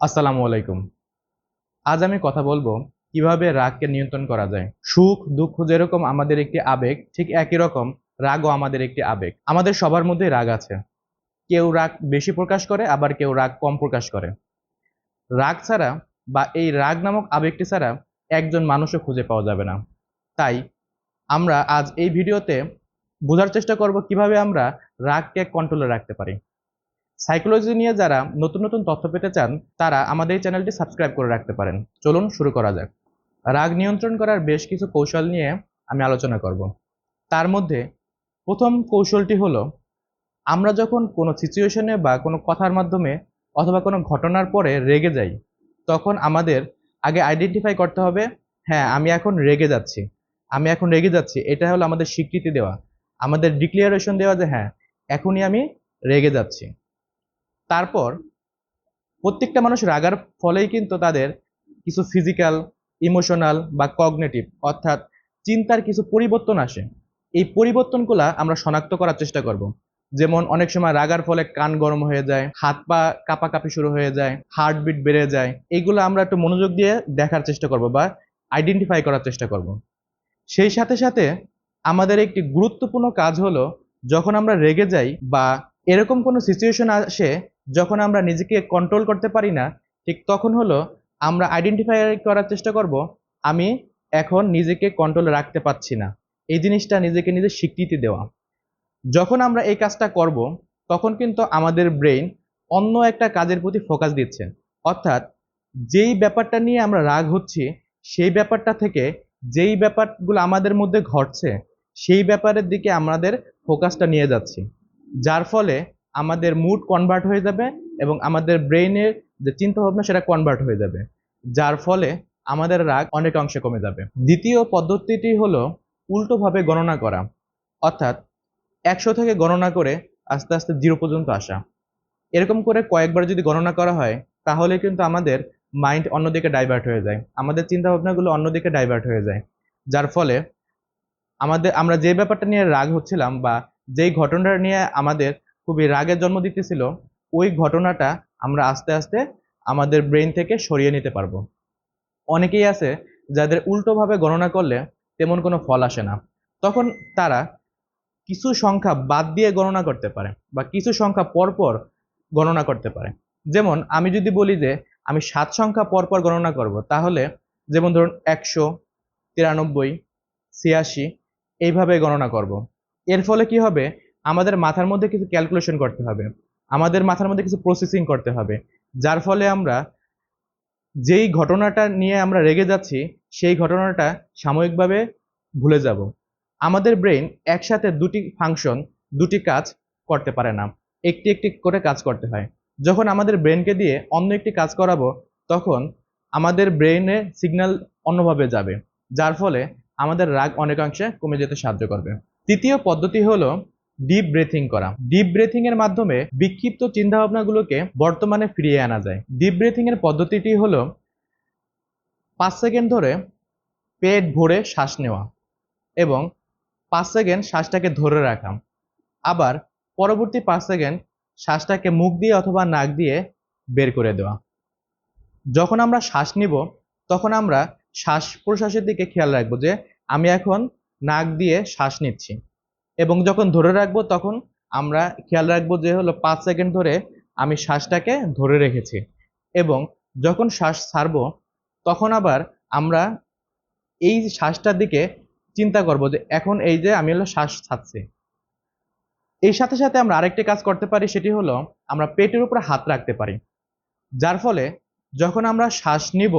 আসসালামু আলাইকুম। আজ আমি কথা বলব কীভাবে রাগকে নিয়ন্ত্রণ করা যায়। সুখ, দুঃখ যেরকম আমাদের একটি আবেগ, ঠিক একই রকম রাগও আমাদের একটি আবেগ। আমাদের সবার মধ্যে রাগ আছে। কেউ রাগ বেশি প্রকাশ করে, আবার কেউ রাগ কম প্রকাশ করে। রাগ ছাড়া বা এই রাগ নামক আবেগটি ছাড়া একজন মানুষও খুঁজে পাওয়া যাবে না। তাই আমরা আজ এই ভিডিওতে বোঝার চেষ্টা করব কীভাবে আমরা রাগকে কন্ট্রোলে রাখতে পারি। সাইকোলজি নিয়ে যারা নতুন নতুন তথ্য পেতে চান, তারা আমাদের এই চ্যানেলটি সাবস্ক্রাইব করে রাখতে পারেন। চলুন শুরু করা যাক। রাগ নিয়ন্ত্রণ করার বেশ কিছু কৌশল নিয়ে আমি আলোচনা করব। তার মধ্যে প্রথম কৌশলটি হলো, আমরা যখন কোনো সিচুয়েশনে বা কোনো কথার মাধ্যমে অথবা কোনো ঘটনার পরে রেগে যাই, তখন আমাদের আগে আইডেন্টিফাই করতে হবে হ্যাঁ আমি এখন রেগে যাচ্ছি। আমি এখন রেগে যাচ্ছি, এটা হলো আমাদের স্বীকৃতি দেওয়া। আমাদের ডিক্লিয়ারেশন দেওয়া যে হ্যাঁ এখনই আমি রেগে যাচ্ছি। তারপর প্রত্যেকটা মানুষ রাগার ফলেই কিন্তু তাদের কিছু ফিজিক্যাল ইমোশনাল বা কগনেটিভ অর্থাৎ চিন্তার কিছু পরিবর্তন আসে। এই পরিবর্তনগুলা আমরা শনাক্ত করার চেষ্টা করব। যেমন অনেক সময় রাগার ফলে কান গরম হয়ে যায়, হাত পা কাঁপাকাঁপি শুরু হয়ে যায় হার্টবিট বেড়ে যায়, এগুলো আমরা একটু মনোযোগ দিয়ে দেখার চেষ্টা করব বা আইডেন্টিফাই করার চেষ্টা করব। সেই সাথে সাথে আমাদের একটি গুরুত্বপূর্ণ কাজ হলো, যখন আমরা রেগে যাই বা এরকম কোনো সিচুয়েশন আসে যখন আমরা নিজেকে কন্ট্রোল করতে পারি না, ঠিক তখন হলো আমরা আইডেন্টিফাই করার চেষ্টা করব, আমি এখন নিজেকে কন্ট্রোলে রাখতে পারছি না। এই জিনিসটা নিজেকে নিজে স্বীকৃতি দেওয়া। যখন আমরা এই কাজটা করব, তখন কিন্তু আমাদের ব্রেইন অন্য একটা কাজের প্রতি ফোকাস দিচ্ছে। অর্থাৎ যেই ব্যাপারটা নিয়ে আমরা রাগ হচ্ছি, সেই ব্যাপারটা থেকে যেই ব্যাপারগুলো আমাদের মধ্যে ঘটছে, সেই ব্যাপারের দিকে আমাদের ফোকাসটা নিয়ে যাচ্ছি। যার ফলে আমাদের মুড কনভার্ট হয়ে যাবে এবং আমাদের ব্রেইনের যে চিন্তা ভাবনা সেটা কনভার্ট হয়ে যাবে, যার ফলে আমাদের রাগ অনেক অংশে কমে যাবে। দ্বিতীয় পদ্ধতিটি হলো উল্টোভাবে গণনা করা, অর্থাৎ একশো থেকে গণনা করে আস্তে আস্তে জিরো পর্যন্ত আসা। এরকম করে কয়েকবার যদি গণনা করা হয়, তাহলে কিন্তু আমাদের মাইন্ড অন্যদিকে ডাইভার্ট হয়ে যায়, আমাদের চিন্তা ভাবনাগুলো অন্যদিকে ডাইভার্ট হয়ে যায়। যার ফলে আমাদের, আমরা যে ব্যাপারটা নিয়ে রাগ হচ্ছিলাম বা যেই ঘটনাটা নিয়ে আমাদের খুবই রাগের জন্ম দিতেছিল, ওই ঘটনাটা আমরা আস্তে আস্তে আমাদের ব্রেন থেকে সরিয়ে নিতে পারব। অনেকেই আছে যাদের উল্টোভাবে গণনা করলে তেমন কোনো ফল আসে না। তখন তারা কিছু সংখ্যা বাদ দিয়ে গণনা করতে পারে বা কিছু সংখ্যা পরপর গণনা করতে পারে। যেমন আমি যদি বলি যে আমি সাত সংখ্যা পরপর গণনা করব, তাহলে যেমন ধরুন একশো, তিরানব্বই, ছিয়াশি, এইভাবে গণনা করব। এর ফলে কি হবে? আমাদের মাথার মধ্যে কিছু ক্যালকুলেশন করতে হবে। আমাদের মাথার মধ্যে কিছু প্রসেসিং করতে হবে। যার ফলে আমরা যেই ঘটনাটা নিয়ে আমরা রেগে যাচ্ছি, সেই ঘটনাটা সাময়িকভাবে ভুলে যাব। আমাদের ব্রেন একসাথে দুটি ফাংশন দুটি কাজ করতে পারে না। একটি একটি করে কাজ করতে হয়। যখন আমাদের ব্রেনকে দিয়ে অন্য একটি কাজ করাবো, তখন আমাদের ব্রেনে সিগন্যাল অন্যভাবে যাবে। যার ফলে আমাদের রাগ অনেকাংশে কমে যেতে সাহায্য করবে। তৃতীয় পদ্ধতি হলো ডিপ ব্রেথিং করা। ডিপ ব্রেথিং এর মাধ্যমে বিক্ষিপ্ত চিন্তাভাবনাগুলোকে বর্তমানে ফিরিয়ে আনা যায়। ডিপ ব্রেথিং এর পদ্ধতিটি হলো পাঁচ সেকেন্ড ধরে পেট ভরে শ্বাস নেওয়া এবং পাঁচ সেকেন্ড শ্বাসটাকে ধরে রাখা। আবার পরবর্তী পাঁচ সেকেন্ড শ্বাসটাকে মুখ দিয়ে অথবা নাক দিয়ে বের করে দেওয়া। যখন আমরা শ্বাস নিব, তখন আমরা শ্বাস প্রশ্বাসের দিকে খেয়াল রাখব যে আমি এখন নাক দিয়ে শ্বাস নিচ্ছি। এবং যখন ধরে রাখব তখন আমরা খেয়াল রাখব যে হলো পাঁচ সেকেন্ড ধরে আমি শ্বাসটাকে ধরে রেখেছি এবং যখন শ্বাস ছাড়বো তখন আবার আমরা এই শ্বাসটার দিকে চিন্তা করব যে এখন এই যে আমি হলো শ্বাস ছাড়ছি। এই সাথে সাথে আমরা আরেকটি কাজ করতে পারি, সেটি হলো আমরা পেটের উপরে হাত রাখতে পারি। যার ফলে যখন আমরা শ্বাস নিব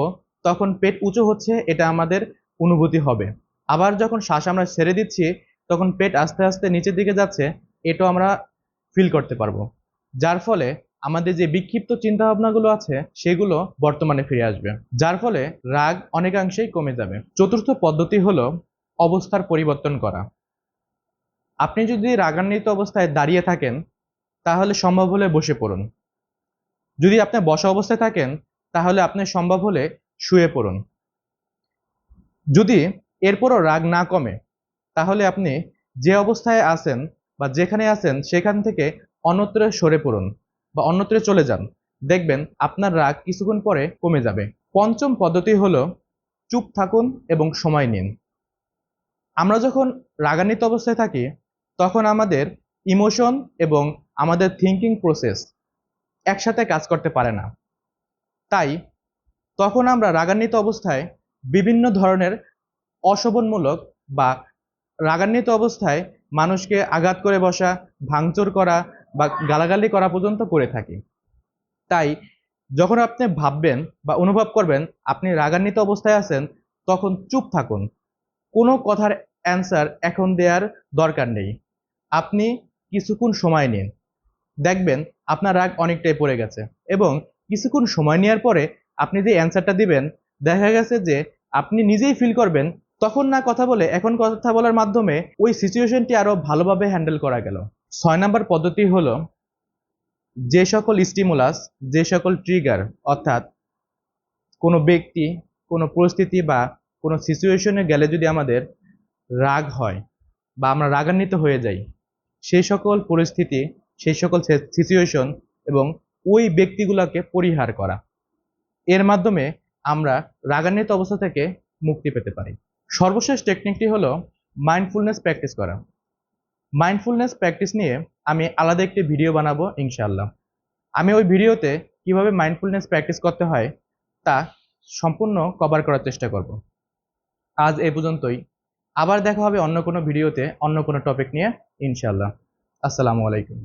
তখন পেট উঁচু হচ্ছে, এটা আমাদের অনুভূতি হবে। আবার যখন শ্বাস আমরা ছেড়ে দিচ্ছি তখন পেট আস্তে আস্তে নিচের দিকে যাচ্ছে এটাও আমরা ফিল করতে পারব। যার ফলে আমাদের যে বিক্ষিপ্ত চিন্তা ভাবনাগুলো আছে, সেগুলো বর্তমানে ফিরে আসবে। যার ফলে রাগ অনেকাংশেই কমে যাবে। চতুর্থ পদ্ধতি হলো অবস্থার পরিবর্তন করা। আপনি যদি রাগান্বিত অবস্থায় দাঁড়িয়ে থাকেন, তাহলে সম্ভব হলে বসে পড়ুন। যদি আপনি বসা অবস্থায় থাকেন, তাহলে আপনি সম্ভব হলে শুয়ে পড়ুন। যদি এরপরও রাগ না কমে তাহলে আপনি যে অবস্থায় আছেন বা যেখানে আছেন সেখান থেকে অন্যত্র সরে পড়ুন বা অন্যত্রে চলে যান। দেখবেন আপনার রাগ কিছুক্ষণ পরে কমে যাবে। পঞ্চম পদ্ধতি হলো চুপ থাকুন এবং সময় নিন। আমরা যখন রাগান্বিত অবস্থায় থাকি, তখন আমাদের ইমোশন এবং আমাদের থিঙ্কিং প্রসেস একসাথে কাজ করতে পারে না। তাই তখন আমরা রাগান্বিত অবস্থায় বিভিন্ন ধরনের অশোভনমূলক বা রাগান্বিত অবস্থায় মানুষকে আঘাত করে বসা, ভাঙচুর করা বা গালাগালি করা পর্যন্ত করে থাকি। তাই যখন আপনি ভাববেন বা অনুভব করবেন আপনি রাগান্বিত অবস্থায় আছেন, তখন চুপ থাকুন। কোনো কথার অ্যান্সার এখন দেওয়ার দরকার নেই। আপনি কিছুক্ষণ সময় নিন। দেখবেন আপনার রাগ অনেকটাই পড়ে গেছে এবং কিছুক্ষণ সময় নেওয়ার পরে আপনি যে অ্যান্সারটা দিবেন, দেখা গেছে যে আপনি নিজেই ফিল করবেন তখন না কথা বলে, এখন কথা বলার মাধ্যমে ওই সিচুয়েশনটি আরও ভালোভাবে হ্যান্ডেল করা গেল। ছয় নম্বর পদ্ধতি হলো যে সকল স্টিমুলাস যে সকল ট্রিগার অর্থাৎ কোনো ব্যক্তি, কোনো পরিস্থিতি বা কোনো সিচুয়েশনে গেলে যদি আমাদের রাগ হয় বা আমরা রাগান্বিত হয়ে যাই সেই সকল পরিস্থিতি সেই সকল সিচুয়েশন এবং ওই ব্যক্তিগুলোকে পরিহার করা। এর মাধ্যমে আমরা রাগান্বিত অবস্থা থেকে মুক্তি পেতে পারি। সর্বশেষ টেকনিকটি হলো মাইন্ডফুলনেস প্র্যাকটিস করা। মাইন্ডফুলনেস প্র্যাকটিস নিয়ে আমি আলাদা একটি ভিডিও বানাবো, ইনশাআল্লাহ। আমি ওই ভিডিওতে কীভাবে মাইন্ডফুলনেস প্র্যাকটিস করতে হয়, তা সম্পূর্ণ কভার করার চেষ্টা করব। আজ এ পর্যন্তই। আবার দেখা হবে অন্য কোনো ভিডিওতে অন্য কোনো টপিক নিয়ে, ইনশাআল্লাহ। আসসালামু আলাইকুম।